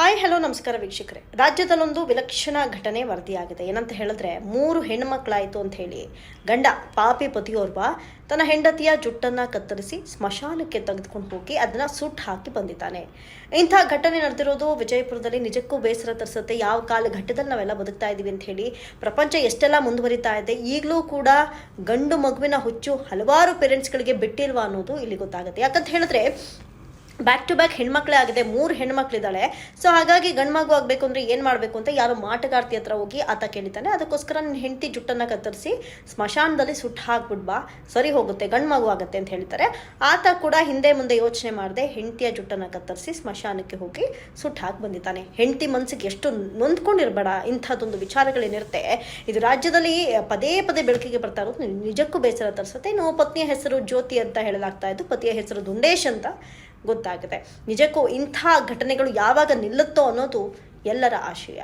Hi hello ನಮಸ್ಕಾರ ವೀಕ್ಷಕರೇ. ರಾಜ್ಯದಲ್ಲೊಂದು ವಿಲಕ್ಷಣ ಘಟನೆ ವರದಿಯಾಗಿದೆ. ಏನಂತ ಹೇಳಿದ್ರೆ, ಮೂರು ಹೆಣ್ಮಕ್ಳಾಯ್ತು ಅಂತ ಹೇಳಿ. ಗಂಡ ಪಾಪಿ ಪತಿಯೋರ್ವ ತನ್ನ ಹೆಂಡತಿಯ ಜುಟ್ಟನ್ನ ಕತ್ತರಿಸಿ ಸ್ಮಶಾನಕ್ಕೆ ತೆಗೆದುಕೊಂಡು ಹೋಗಿ ಅದನ್ನ ಸುಟ್ಟು ಹಾಕಿ ಬಂದಿದ್ದಾನೆ. ಇಂಥ ಘಟನೆ ನಡೆದಿರೋದು ವಿಜಯಪುರದಲ್ಲಿ ನಿಜಕ್ಕೂ ಬೇಸರ ತರಿಸುತ್ತೆ. ಯಾವ ಕಾಲ ಘಟ್ಟದಲ್ಲಿ ನಾವೆಲ್ಲ ಬದುಕ್ತಾ ಇದ್ದೀವಿ ಅಂತ ಹೇಳಿ ಪ್ರಪಂಚ ಎಷ್ಟೆಲ್ಲ ಮುಂದುವರಿತಾ ಇದೆ, ಈಗಲೂ ಕೂಡ ಗಂಡು ಮಗುವಿನ ಹುಚ್ಚು ಹಲವಾರು ಪೇರೆಂಟ್ಸ್ಗಳಿಗೆ ಬಿಟ್ಟಿಲ್ವಾ ಅನ್ನೋದು ಇಲ್ಲಿ ಗೊತ್ತಾಗುತ್ತೆ. ಯಾಕಂತ ಹೇಳಿದ್ರೆ ಬ್ಯಾಕ್ ಟು ಬ್ಯಾಕ್ ಹೆಣ್ಮಕ್ಳೇ ಆಗಿದೆ ಮೂರು ಹೆಣ್ಮಕ್ಳಿದ್ದಾಳೆ. ಸೊ ಹಾಗಾಗಿ ಗಂಡು ಮಗು ಆಗಬೇಕು ಅಂದ್ರೆ ಏನು ಮಾಡಬೇಕು ಅಂತ ಯಾರೋ ಮಾಟಗಾರ್ತಿ ಹತ್ರ ಹೋಗಿ ಆತ ಕೇಳಿತಾನೆ ಅದಕ್ಕೋಸ್ಕರ ನನ್ನ ಹೆಂಡತಿ ಜುಟ್ಟನ್ನು ಕತ್ತರಿಸಿ ಸ್ಮಶಾನದಲ್ಲಿ ಸುಟ್ಟು ಹಾಕ್ಬಿಡ್ಬಾ ಸರಿ ಹೋಗುತ್ತೆ, ಗಂಡು ಮಗು ಆಗುತ್ತೆ ಅಂತ ಹೇಳ್ತಾರೆ. ಆತ ಕೂಡ ಹಿಂದೆ ಮುಂದೆ ಯೋಚನೆ ಮಾಡದೆ, ಹೆಂಡತಿಯ ಜುಟ್ಟನ್ನು ಕತ್ತರಿಸಿ ಸ್ಮಶಾನಕ್ಕೆ ಹೋಗಿ ಸುಟ್ಟು ಹಾಕಿ ಬಂದಿದ್ದಾನೆ. ಹೆಂಡತಿ ಮನಸ್ಸಿಗೆ ಎಷ್ಟು ನೊಂದ್ಕೊಂಡಿರ್ಬೇಡ, ಇಂಥದ್ದೊಂದು ವಿಚಾರಗಳೇನಿರುತ್ತೆ. ಇದು ರಾಜ್ಯದಲ್ಲಿ ಪದೇ ಪದೇ ಬೆಳಕಿಗೆ ಬರ್ತಾ ಇರೋದು ನಿಜಕ್ಕೂ ಬೇಸರ ತರಿಸುತ್ತೆ. ಇನ್ನು ಪತ್ನಿಯ ಹೆಸರು ಜ್ಯೋತಿ ಅಂತ ಹೇಳಲಾಗ್ತಾ ಇದ್ದು, ಪತಿಯ ಹೆಸರು ದುಂಡೇಶ್ ಅಂತ. ಗೊತ್ತಾಗಿದೆ ನಿಜಕ್ಕೂ ಇಂಥ ಘಟನೆಗಳು ಯಾವಾಗ ನಿಲ್ಲುತ್ತೋ ಅನ್ನೋದು ಎಲ್ಲರ ಆಶಯ.